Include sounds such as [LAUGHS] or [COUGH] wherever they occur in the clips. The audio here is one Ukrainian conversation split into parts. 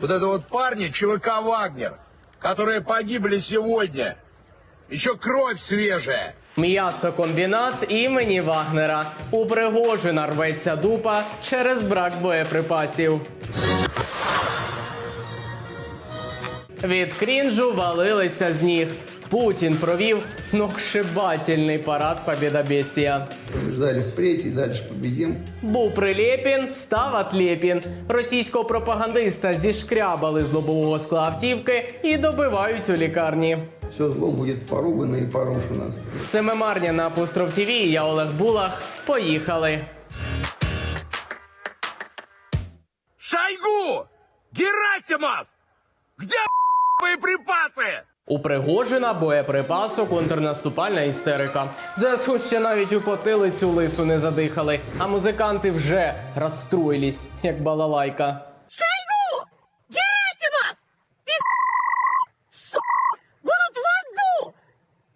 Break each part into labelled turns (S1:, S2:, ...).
S1: Вот это вот парни ЧВК «Вагнер», которые погибли сегодня. Еще кровь свежая.
S2: М'ясокомбінат імені Вагнера. У Пригожина рветься дупа через брак боєприпасів. Від крінжу валилися з ніг. Путін провів сногсшибательний парад побєдобєсія.
S3: Побеждали впредь и дальше победим.
S2: Був Прилєпін, став Атлєпін. Російського пропагандиста зішкрябали з лобового скла автівки і добивають у лікарні.
S3: Все зло будет поругано и порушено.
S2: Це мемарня на Апостроф ТВ. Я Олег Булах. Поїхали.
S1: Шойгу! Герасимов! Где [LAUGHS] боеприпасы?
S2: У Пригожина боєприпасу контрнаступальна істерика. ЗСУ ще навіть у потилицю лису не задихали, а музиканти вже розстроїлись, як балалайка.
S4: Шойгу! Герасимов! Ты, сука, будут в аду!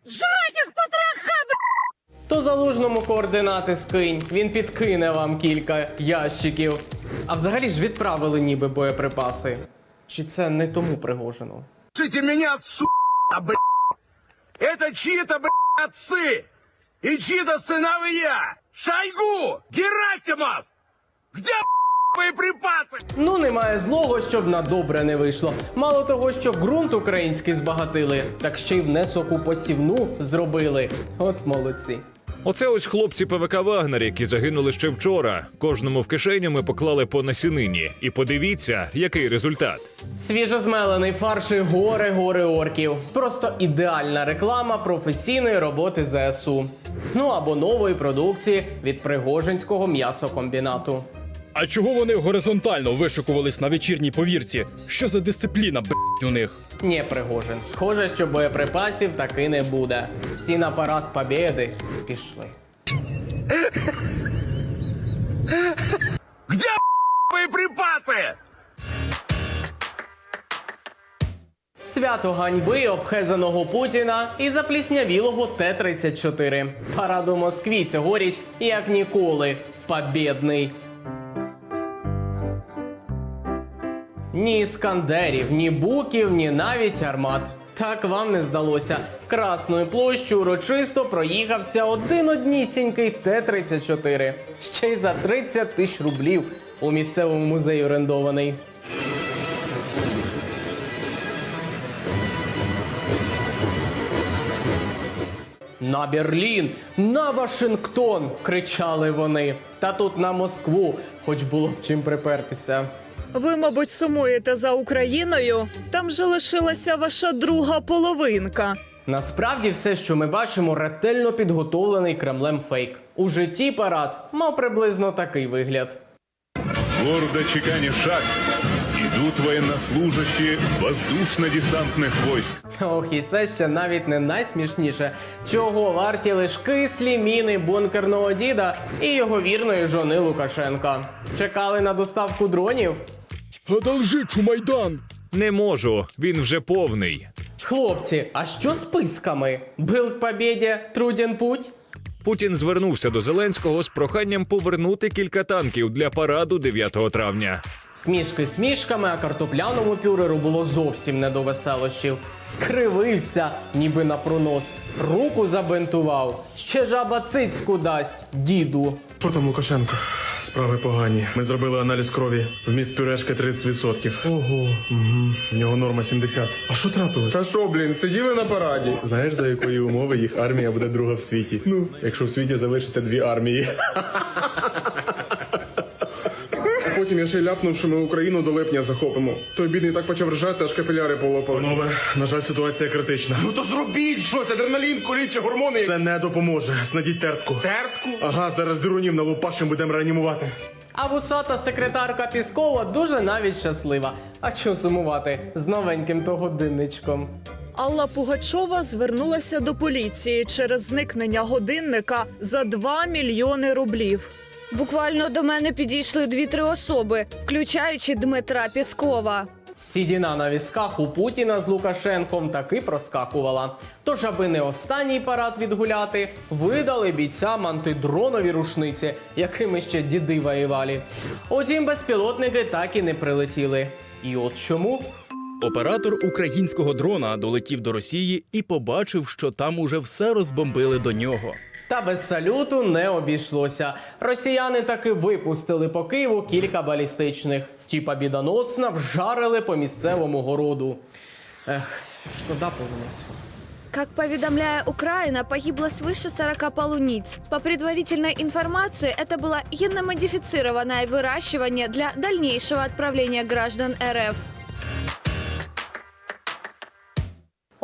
S4: Жрать их потроха, блядь!
S2: То залужному координати скинь, він підкине вам кілька ящиків. А взагалі ж відправили ніби боєприпаси. Чи це не тому Пригожину?
S1: Слушайте меня, сука, блядь! Это чьи-то, блядь, отцы! И чьи-то сыновья! Шойгу! Герасимов! Где, блядь, боеприпасы?
S2: Ну, немає злого, щоб на добре не вийшло. Мало того, що ґрунт український збагатили, так ще й внесок у посівну зробили. От молодці.
S5: Оце ось хлопці ПВК Вагнер, які загинули ще вчора. Кожному в кишеню ми поклали по насінині. І подивіться, який результат.
S2: Свіжозмелений фарш і гори гори орків. Просто ідеальна реклама професійної роботи ЗСУ. Ну або нової продукції від Пригожинського м'ясокомбінату.
S6: А чого вони горизонтально вишикувались на вечірній повірці? Що за дисципліна, блять, у них?
S2: Ні, Пригожин. Схоже, що боєприпасів таки не буде. Всі на парад побєди пішли.
S1: Где, блядь, боеприпасы?
S2: Свято ганьби обхезаного Путіна і запліснявілого Т-34. Парад у Москві цьогоріч як ніколи побєдний. Ні іскандерів, ні буків, ні навіть армат. Так вам не здалося. Красною площу урочисто проїхався один однісінький Т-34. Ще й за 30 тисяч рублів у місцевому музеї орендований. На Берлін, на Вашингтон! кричали вони. Та тут на Москву, хоч було б чим припертися.
S7: Ви, мабуть, сумуєте за Україною. Там же лишилася ваша друга половинка.
S2: Насправді, все, що ми бачимо, ретельно підготовлений Кремлем фейк. У житті парад мав приблизно такий вигляд.
S8: Гордо чеканя шаг, идут военнослужащие воздушно-десантных войск.
S2: Ох, і це ще навіть не найсмішніше. Чого варті лиш кислі міни бункерного діда і його вірної жони Лукашенка. Чекали на доставку дронів?
S6: Одолжи, Чумайдан!
S5: Не можу, він вже повний.
S2: Хлопці, а що з списками? Был к побєді, труден путь?
S5: Путін звернувся до Зеленського з проханням повернути кілька танків для параду 9 травня.
S2: Смішки смішками, а картопляному пюреру було зовсім не до веселощів. Скривився, ніби на пронос, руку забинтував. Ще жаба цицьку дасть, діду.
S9: Що там Лукашенко? Справи погані. Ми зробили аналіз крові. Вміст пюрешки 30%. Ого, угу. в нього норма 70. А що трапилось? Та що, блін, сиділи на параді. Знаєш, за якої умови їх армія буде друга в світі? Ну, якщо в світі залишиться дві армії. [LAUGHS] Потім я ще й ляпнув, що ми Україну до липня захопимо. Той бідний так почав ржати, аж капіляри полопав. Панове, на жаль, ситуація критична. Ну то зробіть щось, адреналін, коліть чи гормони. Це не допоможе. Снадіть тертку. Тертку? Ага, зараз дурунів на лупашем будемо реанімувати.
S2: А вусата секретарка Піскова дуже навіть щаслива. А чого сумувати з новеньким то годинничком?
S7: Алла Пугачова звернулася до поліції через зникнення годинника за 2 мільйони рублів.
S10: Буквально до мене підійшли дві-три особи, включаючи Дмитра Піскова.
S2: Сідіна на візках у Путіна з Лукашенком таки проскакувала. Тож, аби не останній парад відгуляти, видали бійцям антидронові рушниці, якими ще діди воювали. Утім, безпілотники так і не прилетіли. І от чому?
S6: Оператор українського дрона долетів до Росії і побачив, що там уже все розбомбили до нього.
S2: Та без салюту не обійшлося. Росіяни таки випустили по Києву кілька балістичних. Ті побідоносно вжарили по місцевому городу. Ех, шкода полуницю.
S10: Как поведомляя Украина, погибло свыше 40 полуниц. По предварительной информации, это было генно-модифицированное выращивание для дальнейшего отправления граждан РФ.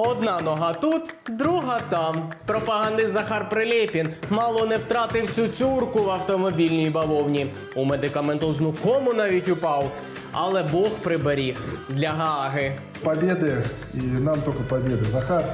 S2: Одна нога тут, друга там. Пропагандист Захар Прилєпін мало не втратив цю цюрку в автомобільній бавовні. У медикаментозну кому навіть упав. Але Бог приберіг для Гааги.
S11: Победы, и нам только победы. Захар,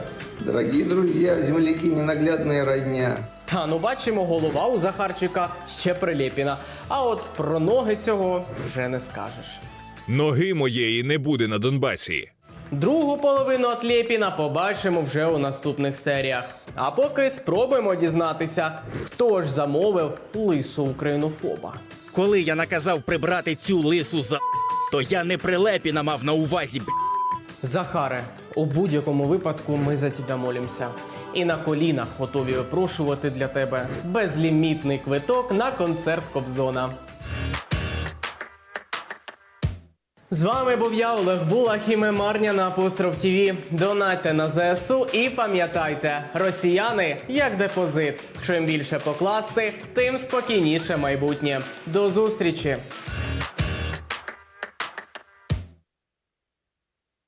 S3: Дорогие друзья, земляки, ненаглядная родня.
S2: Та ну бачимо, голова у Захарчика ще Прилєпіна. А от про ноги цього вже не скажеш.
S5: Ноги моєї не буде на Донбасі.
S2: Другу половину Атлєпіна побачимо вже у наступних серіях. А поки спробуємо дізнатися, хто ж замовив лису українофоба.
S6: Коли я наказав прибрати цю лису за то я не прилепіна мав на увазі. б***.
S2: Захаре, у будь-якому випадку ми за тебе молимося. І на колінах готові випрошувати для тебе безлімітний квиток на концерт Кобзона. З вами був я, Олег Булах і Мемарня на Апостров ТВ. Донайте на ЗСУ і пам'ятайте, росіяни як депозит. Чим більше покласти, тим спокійніше майбутнє. До зустрічі!